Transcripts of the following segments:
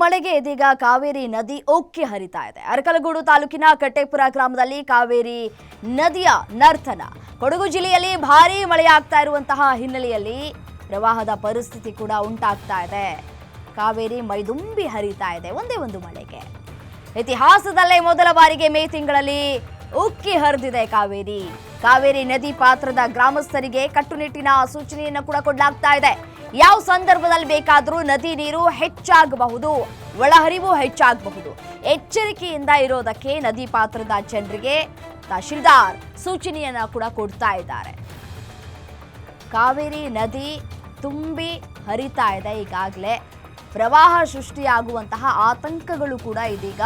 ಮಳೆಗೆ ಇದೀಗ ಕಾವೇರಿ ನದಿ ಉಕ್ಕಿ ಹರಿತಾ ಇದೆ. ಅರಕಲಗೂಡು ತಾಲೂಕಿನ ಕಟ್ಟೆಪುರ ಗ್ರಾಮದಲ್ಲಿ ಕಾವೇರಿ ನದಿಯ ನರ್ತನ. ಕೊಡಗು ಜಿಲ್ಲೆಯಲ್ಲಿ ಭಾರೀ ಮಳೆಯಾಗ್ತಾ ಇರುವಂತಹ ಹಿನ್ನೆಲೆಯಲ್ಲಿ ಪ್ರವಾಹದ ಪರಿಸ್ಥಿತಿ ಕೂಡ ಉಂಟಾಗ್ತಾ ಇದೆ. ಕಾವೇರಿ ಮೈದುಂಬಿ ಹರಿತಾ ಇದೆ. ಒಂದೇ ಒಂದು ಮಳೆಗೆ. ಇತಿಹಾಸದಲ್ಲೇ ಮೊದಲ ಬಾರಿಗೆ ಮೇ ತಿಂಗಳಲ್ಲಿ ಉಕ್ಕಿ ಹರಿದಿದೆ ಕಾವೇರಿ. ಕಾವೇರಿ ನದಿ ಪಾತ್ರದ ಗ್ರಾಮಸ್ಥರಿಗೆ ಕಟ್ಟುನಿಟ್ಟಿನ ಸೂಚನೆಯನ್ನು ಕೂಡ ಕೊಡಲಾಗ್ತಾ ಇದೆ. ಯಾವ ಸಂದರ್ಭದಲ್ಲಿ ಬೇಕಾದರೂ ನದಿ ನೀರು ಹೆಚ್ಚಾಗಬಹುದು, ಒಳಹರಿವು ಹೆಚ್ಚಾಗಬಹುದು? ಎಚ್ಚರಿಕೆಯಿಂದ ಇರೋದಕ್ಕೆ ನದಿ ಪಾತ್ರದ ಜನರಿಗೆ ತಹಶೀಲ್ದಾರ್ ಸೂಚನೆಯನ್ನ ಕೂಡ ಕೊಡ್ತಾ ಇದ್ದಾರೆ. ಕಾವೇರಿ ನದಿ ತುಂಬಿ ಹರಿತಾ ಇದೆ ಈಗಾಗಲೇ. ಪ್ರವಾಹ ಸೃಷ್ಟಿಯಾಗುವಂತಹ ಆತಂಕಗಳು ಕೂಡ ಇದೀಗ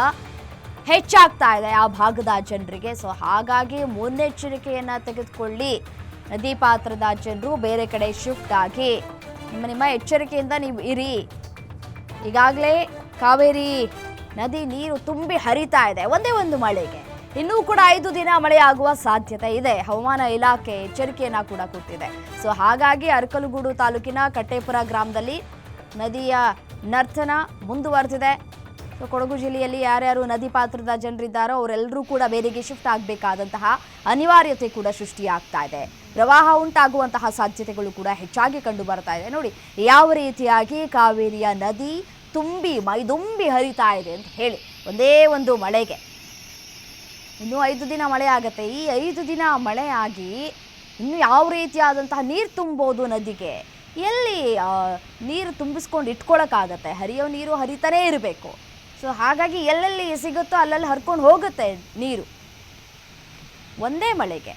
ಹೆಚ್ಚಾಗ್ತಾ ಇದೆ ಆ ಭಾಗದ ಜನರಿಗೆ. ಸೊ ಹಾಗಾಗಿ ಮುನ್ನೆಚ್ಚರಿಕೆಯನ್ನು ತೆಗೆದುಕೊಳ್ಳಿ. ನದಿ ಪಾತ್ರದ ಜನರು ಬೇರೆ ಕಡೆ ಶಿಫ್ಟ್ ಆಗಿ ನಿಮ್ಮ ನಿಮ್ಮ ಎಚ್ಚರಿಕೆಯಿಂದ ನೀವು ಇರಿ. ಈಗಾಗಲೇ ಕಾವೇರಿ ನದಿ ನೀರು ತುಂಬಿ ಹರಿತಾ ಇದೆ. ಒಂದೇ ಒಂದು ಮಳೆಗೆ. ಇನ್ನೂ ಕೂಡ ಐದು ದಿನ ಮಳೆ ಆಗುವ ಸಾಧ್ಯತೆ ಇದೆ. ಹವಾಮಾನ ಇಲಾಖೆ ಎಚ್ಚರಿಕೆಯನ್ನು ಕೂಡ ಕೊಟ್ಟಿದೆ. ಸೊ ಹಾಗಾಗಿ ಅರಕಲಗೂಡು ತಾಲೂಕಿನ ಕಟ್ಟೇಪುರ ಗ್ರಾಮದಲ್ಲಿ ನದಿಯ ನರ್ತನ ಮುಂದುವರೆದಿದೆ. ಕೊಡಗು ಜಿಲ್ಲೆಯಲ್ಲಿ ಯಾರ್ಯಾರು ನದಿ ಪಾತ್ರದ ಜನರಿದ್ದಾರೋ ಅವರೆಲ್ಲರೂ ಕೂಡ ಬೇರೆಗೆ ಶಿಫ್ಟ್ ಆಗಬೇಕಾದಂತಹ ಅನಿವಾರ್ಯತೆ ಕೂಡ ಸೃಷ್ಟಿಯಾಗ್ತಾ ಇದೆ. ಪ್ರವಾಹ ಉಂಟಾಗುವಂತಹ ಸಾಧ್ಯತೆಗಳು ಕೂಡ ಹೆಚ್ಚಾಗಿ ಕಂಡು ಬರ್ತಾ ಇದೆ. ನೋಡಿ, ಯಾವ ರೀತಿಯಾಗಿ ಕಾವೇರಿಯ ನದಿ ತುಂಬಿ, ಮೈದುಂಬಿ ಹರಿತಾ ಇದೆ ಅಂತ ಹೇಳಿ, ಒಂದೇ ಒಂದು ಮಳೆಗೆ. ಇನ್ನು ಐದು ದಿನ ಮಳೆ ಆಗತ್ತೆ. ಈ ಐದು ದಿನ ಮಳೆ ಆಗಿ ಇನ್ನು ಯಾವ ರೀತಿಯಾದಂತಹ ನೀರು ತುಂಬೋದು ನದಿಗೆ? ಎಲ್ಲಿ ನೀರು ತುಂಬಿಸ್ಕೊಂಡು ಇಟ್ಕೊಳಕ್ಕಾಗತ್ತೆ? ಹರಿಯೋ ನೀರು ಹರಿತಾನೇ ಇರಬೇಕು. ಸೊ ಹಾಗಾಗಿ ಎಲ್ಲೆಲ್ಲಿ ಸಿಗುತ್ತೋ ಅಲ್ಲಲ್ಲಿ ಹರ್ಕೊಂಡು ಹೋಗುತ್ತೆ ನೀರು. ಒಂದೇ ಮಳೆಗೆ.